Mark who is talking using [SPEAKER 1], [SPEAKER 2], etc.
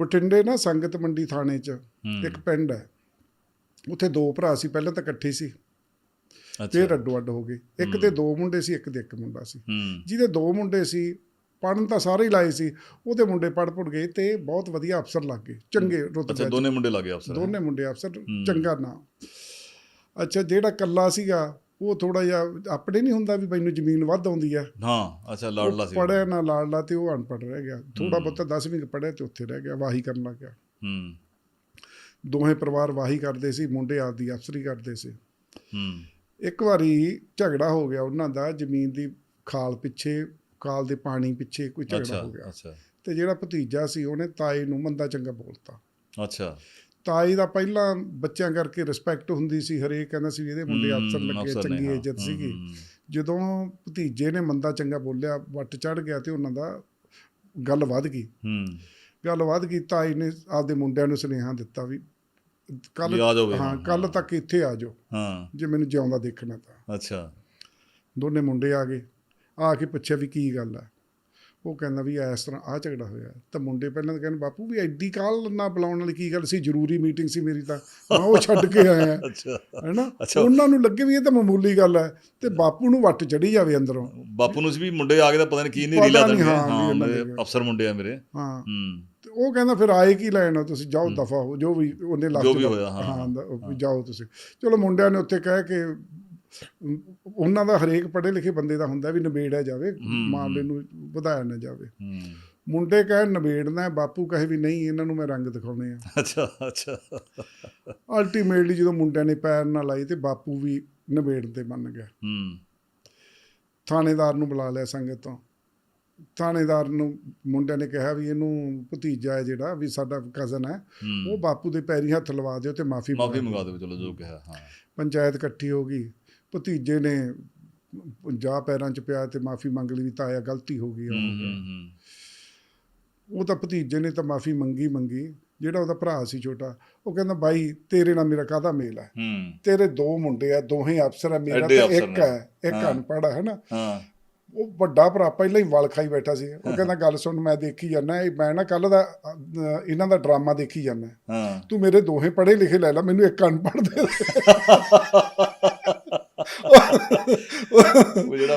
[SPEAKER 1] ਬਠਿੰਡੇ ਨਾ ਸੰਗਤ ਮੰਡੀ ਥਾਣੇ 'ਚ ਇੱਕ ਪਿੰਡ ਹੈ। ਉੱਥੇ ਦੋ ਭਰਾ ਸੀ ਪਹਿਲਾਂ ਤਾਂ ਇਕੱਠੇ ਸੀ।
[SPEAKER 2] ਅੱਛਾ।
[SPEAKER 1] ਫਿਰ ਅੱਡੋ ਅੱਡ ਹੋ ਗਏ। ਇੱਕ ਦੇ ਦੋ ਮੁੰਡੇ ਸੀ ਇੱਕ ਦੇ ਇੱਕ ਮੁੰਡਾ ਸੀ। ਜਿਹਦੇ ਦੋ ਮੁੰਡੇ ਸੀ ਪੜਨ ਤਾਂ ਸਾਰੇ ਹੀ ਲਾਏ ਸੀ ਉਹਦੇ ਮੁੰਡੇ ਪੜ ਪੁੜ ਗਏ ਤੇ ਬਹੁਤ ਵਧੀਆ ਅਫਸਰ ਲੱਗ ਗਏ ਚੰਗੇ
[SPEAKER 2] ਅੱਛਾ
[SPEAKER 1] ਰੁਤਬੇ 'ਚ।
[SPEAKER 2] ਦੋਨੇ ਮੁੰਡੇ ਲੱਗੇ ਅਫਸਰ
[SPEAKER 1] ਦੋਨੇ ਮੁੰਡੇ ਅਫਸਰ। ਚੰਗਾ ਨਾਂ ਅੱਛਾ ਜਿਹੜਾ ਕੱਲਾ ਸੀਗਾ ਉਹ ਥੋੜਾ ਜਿਹਾ ਆਪਣੇ ਨਹੀਂ ਹੁੰਦਾ ਵੀ ਮੈਨੂੰ ਜ਼ਮੀਨ ਵੱਧ ਆਉਂਦੀ ਆ।
[SPEAKER 2] ਹਾਂ ਅੱਛਾ ਲਾੜਲਾ ਸੀ
[SPEAKER 1] ਪੜਿਆ ਨਾ ਲਾੜਲਾ ਤੇ ਉਹ ਅਨਪੜ੍ਹ ਰਹਿ ਗਿਆ। ਥੋੜਾ। ਬਹੁਤਾ 10ਵੀਂ ਪੜਿਆ ਤੇ ਉੱਥੇ ਰਹਿ ਗਿਆ ਵਾਹੀ ਕਰਨ ਲੱਗ ਗਿਆ।
[SPEAKER 2] ਹੂੰ।
[SPEAKER 1] ਦੋਹੇ ਪਰਿਵਾਰ ਵਾਹੀ ਕਰਦੇ ਸੀ ਮੁੰਡੇ ਆਪਦੀ ਅਫਸਰੀ ਕਰਦੇ ਸੀ।
[SPEAKER 2] ਹੂੰ।
[SPEAKER 1] ਇੱਕ ਵਾਰੀ ਝਗੜਾ ਹੋ ਗਿਆ ਉਹਨਾਂ ਦਾ ਜ਼ਮੀਨ ਦੀ ਖਾਲ ਪਿੱਛੇ ਖਾਲ ਦੇ ਪਾਣੀ ਪਿੱਛੇ ਕੋਈ ਝਗੜਾ ਹੋ ਗਿਆ।
[SPEAKER 2] ਅੱਛਾ।
[SPEAKER 1] ਤੇ ਜਿਹੜਾ ਭਤੀਜਾ ਸੀ ਉਹਨੇ ਤਾਏ ਨੂੰ ਮੰਦਾ ਚੰਗਾ ਬੋਲਤਾ।
[SPEAKER 2] ਅੱਛਾ।
[SPEAKER 1] ਤਾਈ ਦਾ ਪਹਿਲਾਂ ਬੱਚਿਆਂ ਕਰਕੇ ਰਿਸਪੈਕਟ ਹੁੰਦੀ ਸੀ ਹਰੇਕ ਕਹਿੰਦਾ ਸੀ ਇਹਦੇ ਮੁੰਡੇ ਅਫਸਰ ਲੱਗੇ ਚੰਗੀ। ਇੱਜ਼ਤ ਸੀਗੀ। ਜਦੋਂ ਭਤੀਜੇ ਨੇ ਮੰਦਾ ਚੰਗਾ ਬੋਲਿਆ ਵੱਟ ਚੜ ਗਿਆ ਤੇ ਉਹਨਾਂ ਦਾ ਗੱਲ ਵੱਧ ਗਈ।
[SPEAKER 2] ਹੂੰ।
[SPEAKER 1] ਗੱਲ ਵੱਧ ਗਈ ਤਾਈ ਨੇ ਆਪਦੇ ਮੁੰਡਿਆਂ ਨੂੰ ਸੁਨੇਹਾ ਦਿੱਤਾ ਵੀ ਕੱਲ ਹਾਂ ਕੱਲ। ਤੱਕ ਇੱਥੇ ਆ ਜਾਓ
[SPEAKER 2] ਹਾਂ।
[SPEAKER 1] ਜੇ ਮੈਨੂੰ ਜਿਉਂਦਾ ਦੇਖਣਾ ਤਾਂ।
[SPEAKER 2] ਅੱਛਾ।
[SPEAKER 1] ਦੋਨੇ ਮੁੰਡੇ ਆ ਗਏ ਆ ਕੇ ਪੁੱਛਿਆ ਵੀ ਕੀ ਗੱਲ ਆ। ਉਹ ਕਹਿੰਦਾ ਵੀ ਇਸ ਤਰ੍ਹਾਂ ਆ ਝਗੜਾ ਹੋਇਆ ਤਾਂ ਮੁੰਡੇ ਪਹਿਲਾਂ ਤਾਂ ਕਹਿੰਦੇ ਬਾਪੂ ਵੀ ਐਡੀ ਕਾਲ ਨਾ ਬੁਲਾਉਣ ਵਾਲੀ ਕੀ ਗੱਲ ਸੀ? ਜ਼ਰੂਰੀ ਮੀਟਿੰਗ ਸੀ ਮੇਰੀ ਤਾਂ। ਮੈਂ ਉਹ ਛੱਡ ਕੇ ਆਇਆ
[SPEAKER 2] ਅੱਛਾ।
[SPEAKER 1] ਹੈਨਾ। ਉਹਨਾਂ ਨੂੰ ਲੱਗੇ ਵੀ ਇਹ ਤਾਂ ਮਾਮੂਲੀ ਗੱਲ ਹੈ ਤੇ ਬਾਪੂ ਨੂੰ ਵੱਟ ਚੜੀ ਜਾਵੇ ਅੰਦਰੋਂ।
[SPEAKER 2] ਬਾਪੂ ਨੂੰ ਵੀ ਮੁੰਡੇ ਆ ਗਏ ਤਾਂ ਪਤਾ ਨਹੀਂ ਕੀ ਨਹੀਂ ਰੀਲਾ ਦੇਣਗੇ।
[SPEAKER 1] ਹਾਂ,
[SPEAKER 2] ਮੇਰੇ ਅਫਸਰ ਮੁੰਡੇ ਆ ਮੇਰੇ।
[SPEAKER 1] ਹਾਂ। ਤੇ ਉਹ ਕਹਿੰਦਾ ਫਿਰ ਆਏ ਕੀ ਲੈਣਾ? ਤੁਸੀਂ ਜਾਓ ਦਫਾ ਹੋ ਜੋ ਵੀ ਉਹਨੇ ਲੱਗ
[SPEAKER 2] ਜੋ ਵੀ ਹੋਇਆ, ਹਾਂ,
[SPEAKER 1] ਜਾਓ ਤੁਸੀਂ। ਚਲੋ ਮੁੰਡਿਆਂ ਨੇ ਉੱਥੇ ਕਹਿ ਕੇ ਉਹਨਾਂ ਦਾ ਹਰੇਕ ਪੜ੍ਹੇ ਲਿਖੇ ਬੰਦੇ ਦਾ ਹੁੰਦਾ ਵੀ ਨਿਬੇੜਿਆ ਜਾਵੇ ਮਾਮਲੇ ਨੂੰ ਵਧਾਇਆ ਨਾ ਜਾਵੇ। ਮੁੰਡੇ ਕਹਿਣ ਨਿਬੇੜਨਾ ਹੈ, ਬਾਪੂ ਕਹੇ ਵੀ ਨਹੀਂ ਇਹਨਾਂ ਨੂੰ ਮੈਂ ਰੰਗ ਦਿਖਾਉਣੇ ਆ।
[SPEAKER 2] ਅੱਛਾ ਅੱਛਾ।
[SPEAKER 1] ਅਲਟੀਮੇਟਲੀ ਜਦੋਂ ਮੁੰਡਿਆਂ ਨੇ ਪੈਰ ਨਾਲ ਲਾਈ ਤੇ ਬਾਪੂ ਵੀ ਨਿਬੇੜਨ ਤੇ ਮੰਨ ਗਿਆ।
[SPEAKER 2] ਹੂੰ।
[SPEAKER 1] ਥਾਣੇਦਾਰ ਨੂੰ ਬੁਲਾ ਲਿਆ ਸੰਗਤ ਤੋਂ। ਥਾਣੇਦਾਰ ਨੂੰ ਮੁੰਡਿਆਂ ਨੇ ਕਿਹਾ ਵੀ ਇਹਨੂੰ ਭਤੀਜਾ ਹੈ ਜਿਹੜਾ ਵੀ ਸਾਡਾ ਕਜ਼ਨ ਹੈ ਉਹ ਬਾਪੂ ਦੇ ਪੈਰੀ ਹੱਥ ਲਵਾ ਦਿਓ ਤੇ ਮਾਫੀ
[SPEAKER 2] ਮਾਫੀ ਮੰਗਾ ਦਿਓ ਚਲੋ ਜੋ ਕਿਹਾ ਹਾਂ।
[SPEAKER 1] ਪੰਚਾਇਤ ਇਕੱਠੀ ਹੋ ਗਈ। ਭਤੀਜੇ ਨੇ ਜਾ ਪੈਰਾਂ 'ਚ ਪਿਆ ਤੇ ਮਾਫੀ ਮੰਗ ਲਈ ਤਾਇਆ ਗਲਤੀ ਹੋ ਗਈ ਉਹ ਤਾਂ ਭਤੀਜੇ ਨੇ ਤਾਂ ਮਾਫੀ ਮੰਗੀ ਮੰਗੀ ਜਿਹੜਾ ਉਹਦਾ ਭਰਾ ਸੀ ਛੋਟਾ ਉਹ ਕਹਿੰਦਾ ਬਾਈ ਤੇਰੇ ਨਾਲ ਮੇਰਾ ਕਾਹਦਾ ਮੇਲ ਹੈ। ਤੇਰੇ ਦੋ ਮੁੰਡੇ ਆ ਦੋਹੇ ਅਫਸਰ ਆ ਮੇਰਾ ਤਾਂ ਇੱਕ। ਹੈ ਇੱਕ। ਅਨਪੜ੍ਹ ਹੈ। ਨਾ ਉਹ ਵੱਡਾ ਭਰਾ ਪਹਿਲਾਂ ਹੀ ਵਲ ਖਾਈ ਬੈਠਾ ਸੀ। ਉਹ ਕਹਿੰਦਾ ਗੱਲ ਸੁਣ ਮੈਂ ਦੇਖੀ ਜਾਂਦਾ ਇਹ ਮੈਂ ਨਾ ਕੱਲ ਦਾ ਇਹਨਾਂ ਦਾ ਡਰਾਮਾ ਦੇਖੀ ਜਾਂਦਾ। ਤੂੰ ਮੇਰੇ ਦੋਹੇ ਪੜ੍ਹੇ ਲਿਖੇ ਲੈ ਲੈ ਮੈਨੂੰ ਇੱਕ ਅਨਪੜ੍ਹ ਦੇ। ਦੇ।
[SPEAKER 2] ਉਹ ਜਿਹੜਾ